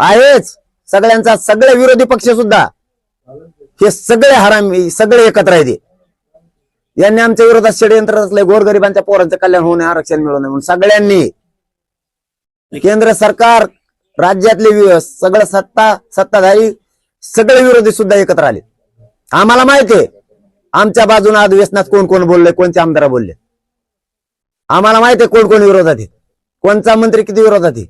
आहेच. सगळ्यांचा सगळे विरोधी पक्ष सुद्धा हे सगळे हरामी सगळे एकत्र आहेत यांनी आमच्या विरोधात षडयंत्र असले गोरगरिबांच्या पोरांचं कल्याण होऊ नये आरक्षण मिळू नये म्हणून सगळ्यांनी केंद्र सरकार राज्यातले सगळं सत्ता सत्ताधारी सगळे विरोधी सुद्धा एकत्र आले. आम्हाला माहिती आहे आमच्या बाजूने आज व्यसनात कोण कोण बोलले कोणते आमदार बोलले? आम्हाला माहिती आहे कोण कोण विरोधात आहे कोणचा मंत्री किती विरोधात आहे?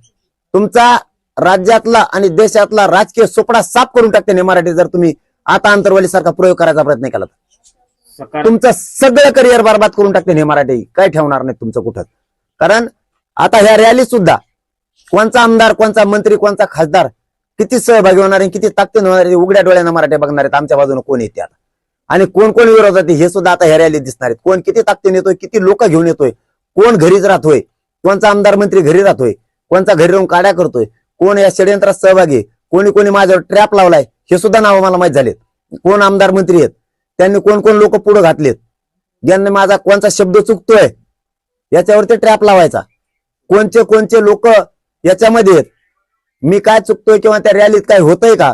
तुमचा राज्यातला आणि देशातला राजकीय सोपडा साफ करून टाकते नाही मराठी जर तुम्ही आता अंतरवाली सारखा प्रयोग करायचा प्रयत्न केला तर. तुमचं सगळं करिअर बरबाद करून टाकते हे मराठी. काय ठेवणार नाही तुमचं कुठं? कारण आता ह्या रॅली सुद्धा कोणचा आमदार कोणचा मंत्री कोणचा खासदार किती सहभागी होणार आहे किती ताकदीन होणार आहे उघड्या डोळ्यानं मराठी बघणार आहेत. आमच्या बाजूने कोण येते आता? आणि कोण कोण विरोधात हे सुद्धा आता ह्या रॅलीत दिसणार आहेत. कोण किती ताकदीन येतोय किती लोक घेऊन येतोय कोण घरीच राहतोय कोणचा आमदार मंत्री घरी राहतोय कोणचा घरी राहून काड्या करतोय कोण या षडयंत्रात सहभागी आहे, कोणी कोणी माझ्यावर ट्रॅप लावलाय? हे सुद्धा नावं मला माहीत झालेत. कोण आमदार मंत्री आहेत? त्यांनी कोण कोण लोक पुढे घातलेत? ज्यांनी माझा कोणचा शब्द चुकतोय? याच्यावरती ट्रॅप लावायचा. कोणचे कोणचे लोक याच्यामध्ये आहेत? मी काय चुकतोय किंवा त्या रॅलीत काय होतंय का?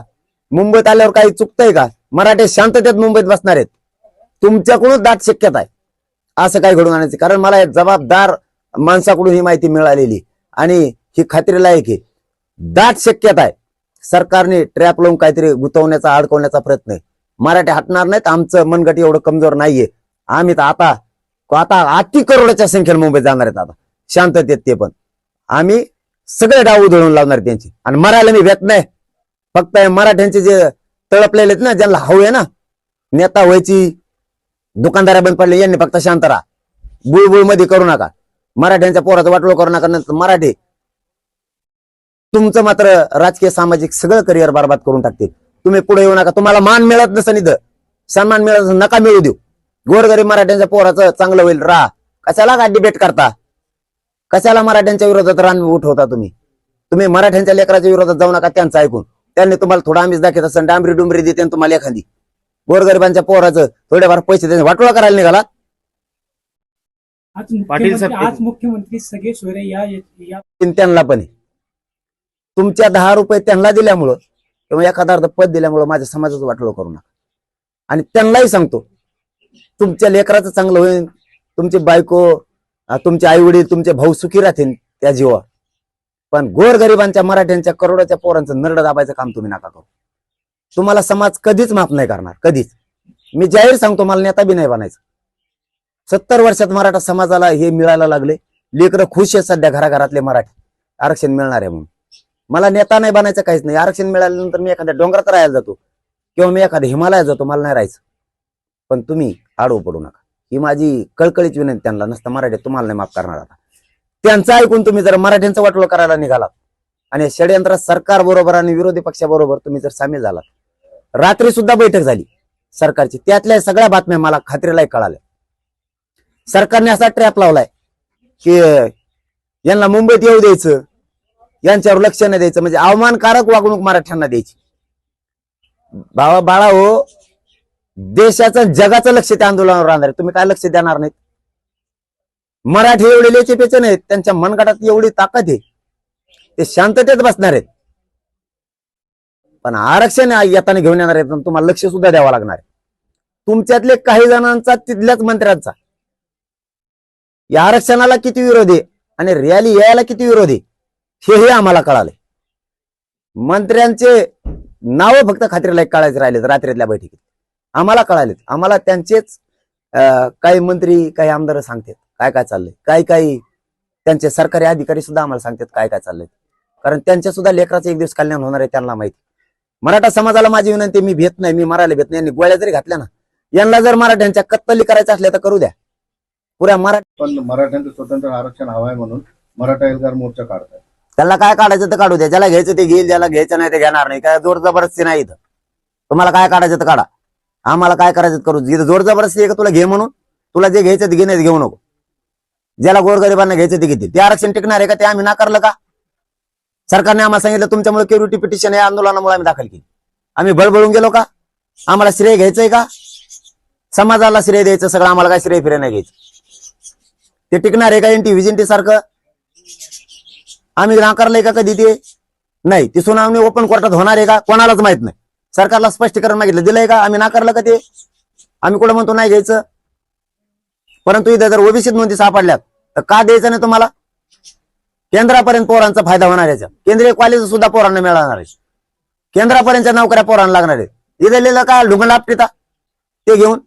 मुंबईत आल्यावर काही चुकतंय का? मराठी शांततेत मुंबईत बसणार आहेत. तुमच्याकडून दाट शक्यता आहे. असं काय घडून आणायचं. कारण मला एक जबाबदार माणसाकडून ही माहिती मिळालेली आणि ही खात्री लायक आहे. दाट शक्यता आहे. सरकारने ट्रॅप लावून काहीतरी गुंतवण्याचा अडकवण्याचा प्रयत्न आहे. मराठी हटणार नाहीत. आमचं मनगट एवढं कमजोर नाहीये. आम्ही तर आता आता अति करोडाच्या संख्येने मुंबईत जाणार आहेत आता. शांततेत ते पण. आम्ही सगळे डाव उधळून लावणार त्यांची. आणि मरायला मी भेट नाही. फक्त मराठ्यांचे जे तळपलेले आहेत ना ज्यांना हवं आहे ना नेता व्हायची दुकानदारा बंद पडले यांनी फक्त शांत राहा. बुळबुळमध्ये करू नका. मराठ्यांच्या पोराचं वाटलो करू नका नंतर मराठी तुमचं मात्र राजकीय सामाजिक सगळं करिअर बरबाद करून टाकतील. तुम्ही पुढे येऊ नका. तुम्हाला मान मिळत नसेल इथं. सन्मान मिळत नका मिळू देऊ. गोरगरीब मराठ्यांच्या पोराचं चांगलं होईल. राहा कशाला का डिबेट करता? कशाला मराठ्यांच्या विरोधात रान उठवता तुम्ही? तुम्ही मराठ्यांच्या लेकराच्या विरोधात जाऊ नका त्यांचं ऐकून. त्यांनी तुम्हाला थोडा आम्हीच दाखवत असेल डांबरी डुंबरी देते आणि तुम्हाला एखादी. गोरगरिबांच्या पोराचं थोडेफार पैसे देणे वाटोळा करायला निघाला. आज पाटील मुख्यमंत्री साहेब- आज मुख्यमंत्री सगळे सोयरे या त्यांना पण आहे. तुमच्या दहा रुपये त्यांना दिल्यामुळं किंवा एखादा पद दिल्यामुळं माझ्या समाजाचं वाटलं करू नका. आणि त्यांनाही सांगतो तुमच्या लेकराचं चांगलं होईल तुमची बायको तुमचे आई वडील तुमचे भाऊ सुखी राहतील त्या जीवा पण गोरगरिबांच्या मराठ्यांच्या करोडाच्या पोरांचं नरड दाबायचं काम तुम्ही नका करू. तुम्हाला समाज कधीच माफ नाही करणार कधीच. मी जाहीर सांगतो मला नेता बी नाही बनायचं. सत्तर वर्षात मराठा समाजाला हे मिळायला लागले. लेकरं खुश आहेत सध्या घराघरातले मराठी. आरक्षण मिळणार आहे म्हणून. मला नेता नाही बनायचं काहीच नाही. आरक्षण मिळाल्यानंतर मी एखाद्या डोंगरात राहायला जातो. किंवा मी एखाद्या हिमालयात जातो मला नाही राहायचं. पण तुम्ही आडवं पडू नका. ही माझी कळकळीची विनंती त्यांना. नसतं मराठी तुम्हाला नाही माफ करणार आता. त्यांचं ऐकून तुम्ही जर मराठ्यांचं वाटोळ करायला निघालात आणि षडयंत्र सरकार बरोबर आणि विरोधी पक्षाबरोबर तुम्ही जर सामील झालात. रात्री सुद्धा बैठक झाली. सरकारची. त्यातल्या सगळ्या बातम्या मला खात्रीलाही कळाल्या. सरकारने असा ट्रॅप लावलाय की यांना मुंबईत येऊ द्यायचं. यांच्यावर लक्ष नाही द्यायचं. म्हणजे अवमानकारक वागणूक मराठ्यांना द्यायची. भावा बाळा हो देशाचं जगाचं लक्ष त्या आंदोलनावर राहणार तुम्ही काय लक्ष देणार नाहीत? मराठी एवढे लेचेपेचे नाहीत. त्यांच्या मनगटात एवढी ताकद आहे. ते शांततेत बसणार आहेत. पण आरक्षण येताना घेऊन येणार आहेत तुम्हाला लक्ष सुद्धा द्यावं लागणार आहे. तुमच्यातले काही जणांचा तिथल्याच मंत्र्यांचा. या आरक्षणाला किती विरोध आहे? आणि रॅली यायला किती विरोध आहे? हेही आम्हाला कळाले. मंत्र्यांचे नाव फक्त खात्रीला कळायचे राहिलेत रात्रीतल्या बैठकीत. आम्हाला कळालेत. आम्हाला त्यांचेच काही मंत्री काही आमदार सांगतात काय काय चाललंय. काही काही त्यांचे सरकारी अधिकारी सुद्धा आम्हाला सांगतात काय काय चाललंय. कारण त्यांच्या सुद्धा लेकराचं एक दिवस कल्याण होणार आहे त्यांना माहिती. मराठा समाजाला माझी विनंती मी भेट नाही मी मरायला भेट नाही. यांनी गोळ्या जरी घातल्या ना यांना जर मराठ्यांच्या कत्तली करायच्या असल्या तर करू द्या. पुऱ्या मराठी पण मराठ्यांचं स्वतंत्र आरक्षण हवं आहे म्हणून मराठा एल्गार मोर्चा काढताय त्याला काय काढायचं तर काढू द्या. ज्याला घ्यायचं ते घेईल ज्याला घ्यायचं नाही ते घेणार नाही. काय जोर जबरदस्ती नाही इथं. तुम्हाला काय काढायचं तर काढा. आम्हाला काय करायचं करू? इथं जोर जबरदस्ती आहे का तुला घे म्हणून? तुला जे घ्यायचं ते घे नाही घेऊ नको. ज्याला गोरगरिबांना घ्यायचं ते घेतील ते आरक्षण टिकणार आहे का? ते आम्ही नाकारलं का? सरकारने आम्हाला सांगितलं तुमच्यामुळे क्युरिटी पिटिशन या आंदोलनामुळे आम्ही दाखल केली. आम्ही बळबळून गेलो का? आम्हाला श्रेय घ्यायचंय का? समाजाला श्रेय द्यायचं सगळं आम्हाला काय श्रेय फिरे नाही घ्यायचं? ते टिकणार आहे का एनटी व्हिजिंटी सारखं? आम्ही नाकारलंय का कधी ते नाही ती सुनावणी ओपन कोर्टात होणार आहे का? कोणालाच माहीत नाही. सरकारला स्पष्टीकरण मागितलं. दिलंय का? आम्ही नाकारलं का ते? आम्ही कुठं म्हणतो नाही घ्यायचं? परंतु इथं जर ओबीसीत नोंदी सापडल्यात तर का द्यायचं नाही तुम्हाला? केंद्रापर्यंत पोरांचा फायदा होणार याचा. केंद्रीय कॉलेज सुद्धा पोरांना मिळणार आहे. केंद्रापर्यंतच्या नोकऱ्या पोरांना लागणार आहे. इथं लिहिलं का? ढुंगण आपटिता ते घेऊन.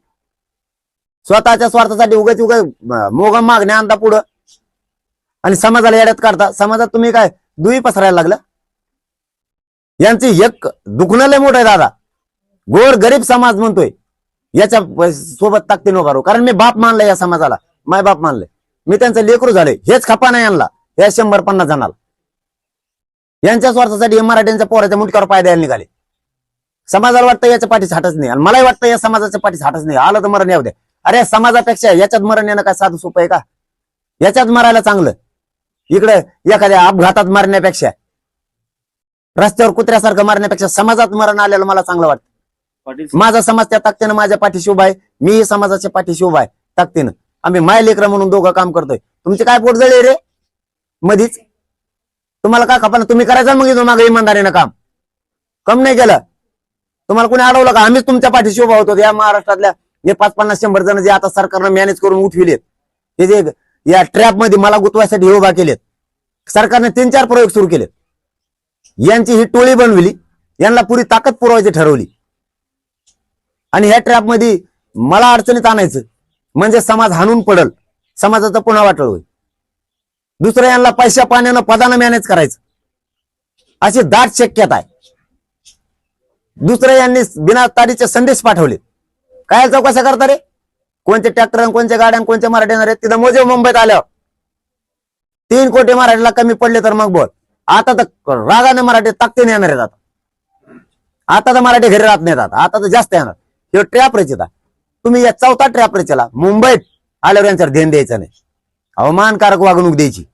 स्वतःच्या स्वार्थासाठी उगाच उगाच मोगम मागण्या आणता पुढं. आणि समाजाला येड्यात काढता समाजात तुम्ही काय दुई पसरायला लागला? यांची एक दुखणं लय मोठं आहे दादा. गोर गरीब समाज म्हणतोय. याच्या सोबत ताकदी नो करू कारण मी बाप मानलं या समाजाला. माय बाप मानले. मी त्यांचं लेकरू झाले हेच खपा नाही आणला या शंभर पन्नास जणाला. यांच्या स्वार्थासाठी मराठ्यांच्या पोराच्या मुटक्यावर पाय द्यायला निघाले. समाजाला वाटतं याच्या पाठी हाटच नाही. आणि मलाही वाटतं या समाजाच्या पाठी हाटच नाही. आलं तर मरण येऊ दे अरे समाजापेक्षा याच्यात मरण येणं काय साधू सोपं आहे का? याच्यात मरायला चांगलं. इकडे एखाद्या अपघातात मारण्यापेक्षा रस्त्यावर कुत्र्यासारखं मारण्यापेक्षा समाजात मरण आलेलं मला चांगलं वाटतं. माझा समाज त्या ताकदीनं माझ्या पाठीशी उभा आहे. मी समाजाच्या पाठीशी उभा आहे ताकदीनं आम्ही माय लेकर म्हणून दोघं काम करतोय. तुमची काय पोट जळी रे? मधीच. तुम्हाला काय खपा तुम्ही करायचं मग मागे इमानदारीनं काम. कम नाही केलं. तुम्हाला कोणी अडवलं का? आम्हीच तुमच्या पाठीशी उभा होतो. या महाराष्ट्रातल्या जे पाच पन्नास शंभर जण जे आता सरकारनं मॅनेज करून उठविलेत. हे जे या ट्रॅपमध्ये मला गुतवायसाठी उभा केलेत. सरकारने तीन चार प्रयोग सुरू केलेत. यांची ही टोळी बनविली. यांना पुरी ताकद पुरवायची ठरवली. आणि ह्या ट्रॅपमध्ये मला अडचणीत आणायचं म्हणजे समाज हाणून पडल. समाजाचं पुन्हा वाटळ होईल. दुसरं यांना पैशा पाण्यानं पदानं मॅनेज करायचं. अशी दाट शक्यता आहे. दुसरं यांनी बिना तारीचे संदेश पाठवले काय चौकशा करता रे? कोणत्या ट्रॅक्टर कोणत्या गाड्या कोणत्या मराठी येणार आहेत तिथं मोजे मुंबईत आलं तीन कोटी मराठीला कमी पडले तर मग बोल. आता तर रागाने मराठी ताकदीने येणार आहेत आता. आता तर मराठी घरी राहत नाहीत आता. आता तर जास्त येणार. हे ट्रॅप रचिता तुम्ही या चौथा ट्रॅप रचला मुंबईत आल्यावर यांच्यावर ध्यान द्यायचं नाही. अवमानकारक वागणूक द्यायची.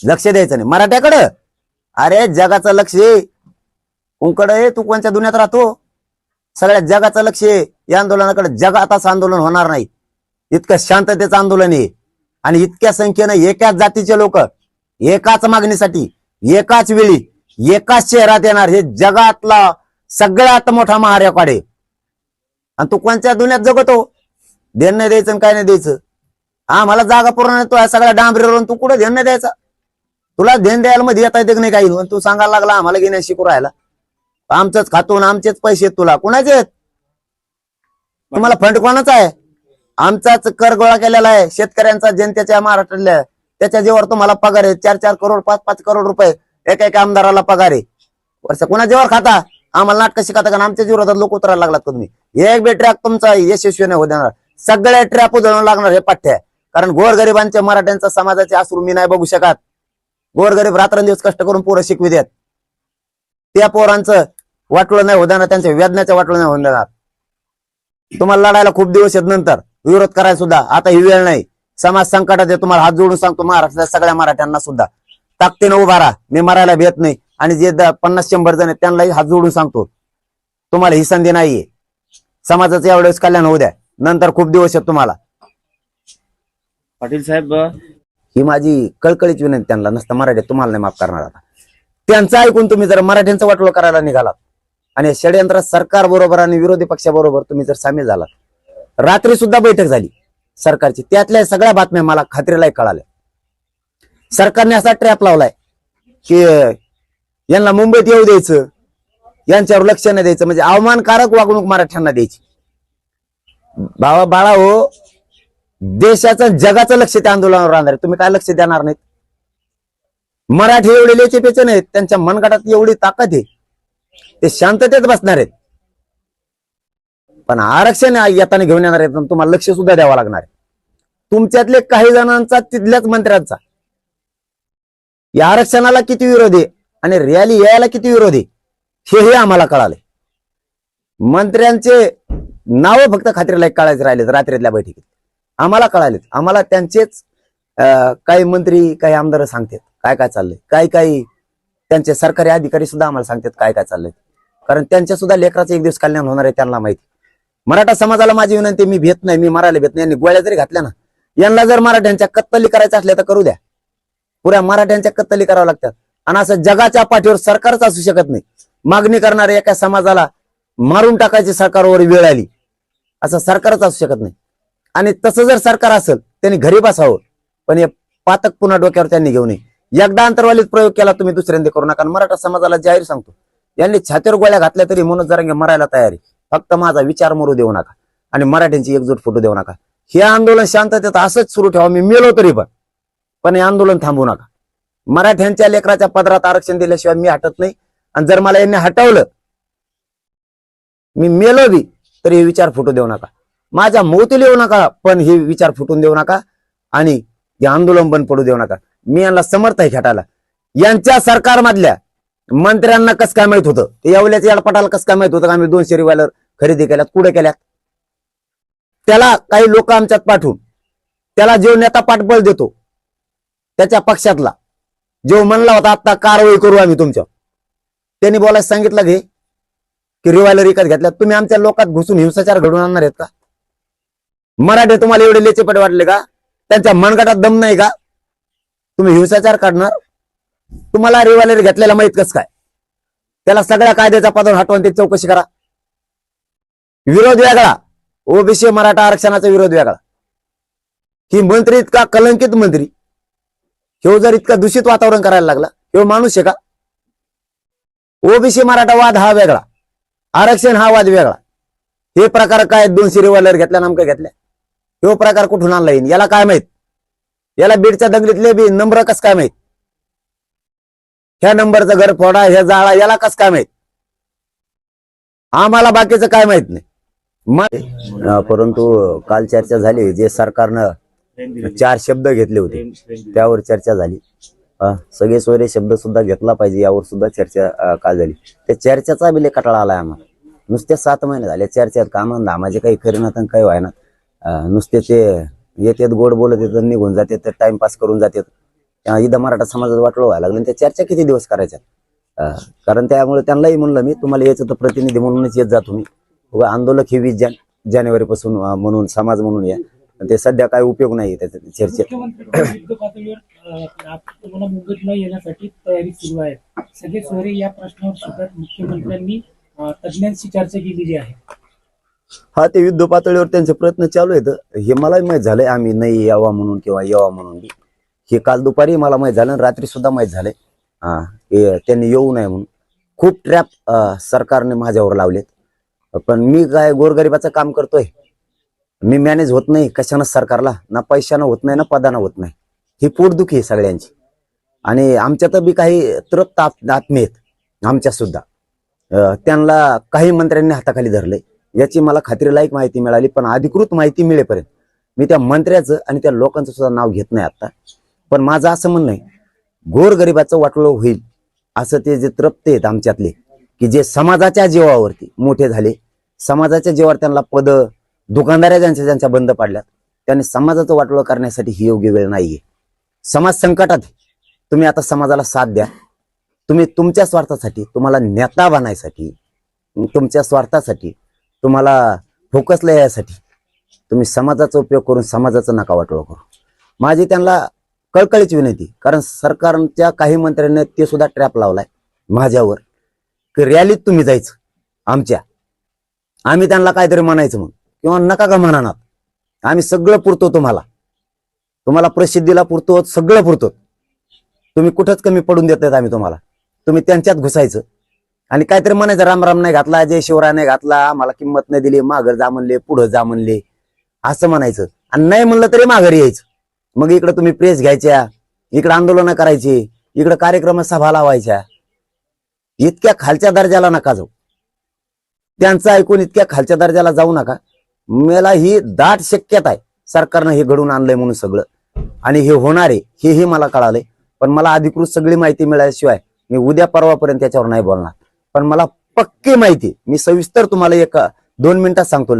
लक्ष द्यायचं नाही. मराठ्याकडं. अरे जगाचं लक्ष आहे. उंकड तू कोणत्या दुनियात राहतो? सगळ्या जगाचं लक्ष आहे. या आंदोलनाकडे जगातच आंदोलन होणार नाही. इतकं शांततेचं आंदोलन आहे. आणि इतक्या संख्येनं एकाच जातीचे लोक एकाच मागणीसाठी एकाच वेळी एकाच शहरात येणार हे जगातला सगळ्यात मोठा महारेकॉर्ड आहे. आणि तू कोणत्या दुनियात जगतो? ध्यान नाही द्यायचं आणि काय नाही द्यायचं. आम्हाला जागा पूर्ण नाही तो सगळ्या डांबरीवरून तू कुठं ध्यान नाही द्यायचा? तुला ध्यान द्यायला मध्ये येता येते नाही काही. तू सांगायला लागला आम्हाला घेण्या शिकू राहायला. आमचंच खातून आमचेच पैसे आहेत तुला. कुणाचे आहेत तुम्हाला फंड कोणाचा आहे? आमचाच कर गोळा केलेला आहे. शेतकऱ्यांचा जनतेच्या महाराष्ट्रातल्या त्याच्या जेव्हा तुम्हाला पगार आहे. चार चार करोड पाच पाच करोड रुपये एका एका आमदाराला पगार आहे. वर्ष कुणा जेव्हा खाता? आम्हाला नाटक शिकता कारण आमच्या जीवरात लोक उतरायला लागलात तुम्ही? एक बे ट्रॅक तुमचा यशस्वी नाही होणार देणार. सगळ्या ट्रॅप उजळून लागणार हे पाठ्य कारण गोरगरिबांच्या मराठ्यांचा समाजाचे आसरू मी नाही बघू शकत. गोरगरीब रात्रंदिवस कष्ट करून पोरं शिकवी देत त्या पोरांचं वाटलं नाही होऊ देणार त्यांच्या वेदनाचं वाटलं नाही होऊन देणार. तुम्हाला लढायला खूप दिवस आहेत नंतर विरोध करायला सुद्धा आता ही वेळ नाही. समाज संकटात आहे तुम्हाला हात जोडून सांगतो महाराष्ट्रातल्या सगळ्या मराठ्यांना सुद्धा. ताकदीनं उभा राहा मी मरायला भेट नाही. आणि जे पन्नास शंभर जण आहेत त्यांनाही हात जोडून सांगतो. तुम्हाला ही संधी नाहीये. समाजाचं यावेळेस कल्याण होऊ द्या. नंतर खूप दिवस आहेत तुम्हाला. पाटील साहेब ही माझी कळकळीची विनंती त्यांना. नसतं मराठी तुम्हाला नाही माफ करणार आता. त्यांचं ऐकून तुम्ही जर मराठ्यांचं वाटोळ करायला निघालात आणि षडयंत्र सरकार बरोबर आणि विरोधी पक्षाबरोबर तुम्ही जर सामील झालात. रात्री सुद्धा बैठक झाली. सरकारची. त्यातल्या सगळ्या बातम्या मला खात्रीलाही कळाल्या. सरकारने असा ट्रॅप लावलाय की यांना मुंबईत येऊ द्यायचं. यांच्यावर लक्ष नाही द्यायचं. म्हणजे अवमानकारक वागणूक मराठ्यांना द्यायची. बाबा बाळा हो देशाचं जगाचं लक्ष त्या आंदोलनावर राहणार आहे. तुम्ही काय लक्ष देणार नाहीत? मराठी एवढे लेचे पेचे नाहीत. त्यांच्या मनगटात एवढी ताकद आहे. ते शांततेत बसणार आहेत. पण आरक्षण येताना घेऊन येणार आहेत तुम्हाला लक्ष सुद्धा द्यावं लागणार आहे. तुमच्यातले काही जणांचा तिथल्याच मंत्र्यांचा. या आरक्षणाला किती विरोध आहे आणि रॅली यायला किती विरोध आहे हेही आम्हाला कळाले मंत्र्यांचे नाव फक्त खात्रीला कळायचे राहिलेत रात्रीतल्या बैठकीत. आम्हाला कळालेत. आम्हाला त्यांचेच काही मंत्री काही आमदार सांगतात काय काय चाललंय. काही काही त्यांचे सरकारी अधिकारी सुद्धा आम्हाला सांगतात काय काय चाललंय. कारण त्यांच्या सुद्धा लेकराचं एक दिवस कल्याण होणार आहे त्यांना माहिती. मराठा समाजाला माझी विनंती मी भेट नाही मी मरायला भेट नाही. यांनी गोळ्या जरी घातल्या ना यांना जर मराठ्यांच्या कत्तली करायच्या असल्या तर करू द्या. पुऱ्या मराठ्यांच्या कत्तली कराव्या लागतात. आणि असं जगाच्या पाठीवर सरकारच असू शकत नाही. मागणी करणाऱ्या एका समाजाला मारून टाकायची सरकारवर वेळ आली. असं सरकारच असू शकत नाही. आणि तसं जर सरकार असेल त्यांनी घरी बसावं. पण हे पातक पुन्हा डोक्यावर त्यांनी घेऊ नये. एकदा अंतर्वालीत प्रयोग केला तुम्ही दुसऱ्यांदा करू नका. मराठा समाजाला जाहीर सांगतो यांनी छातीवर गोळ्या घातल्या तरी मनोज जरांगे मरायला तयारी फक्त माझा विचार मरू देऊ नका. आणि मराठ्यांची एकजूट फुटू देऊ नका. हे आंदोलन शांततेत असंच सुरू ठेवा. मी मेलो तरी पण. पण हे आंदोलन थांबवू नका. मराठ्यांच्या लेकराच्या पदरात आरक्षण दिल्याशिवाय मी हटत नाही. आणि जर मला यांनी हटवलं मी मेलो बी तरी हे विचार फुटू देऊ नका. माझ्या मोती येऊ नका पण हे विचार फुटून देऊ नका. आणि हे आंदोलन बंद पडू देऊ नका. मी यांना समर्थ आहे खेटायला यांच्या सरकारमधल्या मंत्र्यांना कस काय माहीत होतं? ते येवल्याच्या याडपटाला कस काय माहीत होतं का आम्ही दोनशे रिवायलर खरेदी केल्यात? कुठे केल्यात? त्याला काही लोक आमच्यात पाठवून त्याला जो नेता पाठबळ देतो त्याच्या पक्षातला जो म्हणला होता आता कारवाई करू आम्ही तुमच्या त्यांनी बोलायला सांगितलं घे. की रिवायलर विकत घेतल्या तुम्ही आमच्या लोकात घुसून हिंसाचार घडवून आणणार आहेत का? मराठे तुम्हाला एवढे लेचेपट वाटले का? त्यांच्या मनगटात दम नाही का? तुम्ही हिंसाचार काढणार? तुम्हाला रिवायलर घेतलेला माहीत कस काय? त्याला सगळ्या कायद्याचा पदर हटवून ते चौकशी करा. विरोध वेगळा. ओबीसी मराठा आरक्षणाचा विरोध वेगळा. ही मंत्री इतका कलंकित मंत्री. ह्यो जर इतका दूषित वातावरण करायला लागला ह्यो माणूस आहे का? ओबीसी मराठा वाद हा वेगळा. आरक्षण हा वाद वेगळा. हे प्रकार काय? दोनशे रिव्हॉल्वर घेतल्या नामकं घेतल्या. ह्यो प्रकार कुठून आणला येईल याला काय माहीत? याला बीडच्या दंगलीतले बी नम्र कस काय माहीत? ह्या नंबरचं घर फोडा ह्या जाळा याला कस काय माहीत? आम्हाला बाकीचं काय माहीत नाही. मग परंतु काल चर्चा झाली जे सरकारनं चार शब्द घेतले होते त्यावर चर्चा झाली. सगळे सोयरे शब्द सुद्धा घेतला पाहिजे यावर सुद्धा चर्चा अ, काल झाली. त्या चर्चेचा बिले कटाळा आलाय आम्हाला. नुसते सात महिने झाले चर्चेत काम धामाचे काही करीनात आणि काही व्हायना अ, नुसते ते येतात गोड बोलत येतात निघून जाते तर टाइमपास करून जातात. इथं मराठा समाजात वाटलं व्हायला लागलं त्या चर्चा किती दिवस करायच्या? कारण त्यामुळे त्यांनाही म्हणलं मी तुम्हाला याचं तर प्रतिनिधी म्हणूनच येत जा तुम्ही. उगा आंदोलक हे वीस जान जानेवारी पासून म्हणून समाज म्हणून या. ते सध्या काय उपयोग नाही त्याच्या चर्चेत मुंबईत न येण्यासाठी तयारी सुरू आहे सगळे सोयरे या प्रश्नावर सुद्धा मुख्यमंत्र्यांनी तज्ज्ञांशी चर्चा केलेली आहे हा ते युद्ध पातळीवर त्यांचे प्रयत्न चालू आहेत. हे मलाही माहीत झालंय आम्ही नाही यावा म्हणून किंवा यावा म्हणून हे काल दुपारी मला माहीत झालं रात्री सुद्धा माहीत झालंय. त्यांनी येऊ नये म्हणून. खूप ट्रॅप सरकारने माझ्यावर लावलेत. पण मी काय गोरगरिबाचं काम करतोय? मी मॅनेज होत नाही कशानं सरकारला? ना पैशानं होत नाही ना पदानं होत नाही. ही पोटदुखी आहे सगळ्यांची. आणि आमच्यात बी काही तृप्त आत- आत्मे आहेत आमच्या सुद्धा. त्यांना काही मंत्र्यांनी हाताखाली धरले याची मला खात्रीलायक माहिती मिळाली पण अधिकृत माहिती मिळेपर्यंत. मी त्या मंत्र्याचं आणि त्या लोकांचं सुद्धा नाव घेत नाही आता. पण माझं असं म्हणणं आहे गोरगरिबाचं वाटलं होईल असं ते जे तृप्त आहेत आमच्यातले की जे समाजाच्या जीवावरती मोठे झाले समाजाच्या जीवावर त्यांना पद दुकानदाऱ्या ज्यांच्या ज्यांच्या बंद पाडल्यात त्यांनी समाजाचं वाटोळं करण्यासाठी ही योग्य वेळ नाहीये. समाज संकटात तुम्ही आता समाजाला साथ द्या. तुम्ही तुमच्या स्वार्थासाठी तुम्हाला नेता बनायसाठी तुमच्या स्वार्थासाठी तुम्हाला फोकसला यासाठी तुम्ही समाजाचा उपयोग करून समाजाचं नका वाटोळं करू. माझी त्यांना कळकळीची विनंती. कारण सरकारच्या काही मंत्र्यांनी ते सुद्धा ट्रॅप लावलाय. माझ्यावर. की रॅलीत तुम्ही जायचं. आमच्या. आम्ही त्यांना काहीतरी म्हणायचं मग किंवा नका का म्हणणार आम्ही सगळं पुरतो तुम्हाला. तुम्हाला प्रसिद्धीला पुरतो सगळं पुरतो. तुम्ही कुठंच कमी पडून देत आम्ही तुम्हाला. तुम्ही त्यांच्यात घुसायचं. आणि काहीतरी म्हणायचं राम राम नाही घातला जय शिवराय नाही घातला आम्हाला किंमत नाही दिली माघर जा म्हणले पुढं जा म्हणले. असं म्हणायचं. आणि नाही म्हणलं तरी माघारी यायचं. मग इकडे तुम्ही प्रेस घ्यायच्या इकडे आंदोलनं करायची इकडे कार्यक्रम सभा लावायच्या. इतक्या खालच्या दर्जाला नका जाऊ. त्यांचं ऐकून इतक्या खालच्या दर्जाला जाऊ नका. मला ही दाट शक्यता आहे. सरकारनं हे घडून आणलंय म्हणून सगळं. आणि हे होणार आहे हेही मला कळालंय. पण मला अधिकृत सगळी माहिती मिळाल्याशिवाय मी उद्या परवापर्यंत त्याच्यावर नाही बोलणार. पण मला पक्की माहिती मी सविस्तर तुम्हाला एक दोन मिनिटात सांगतो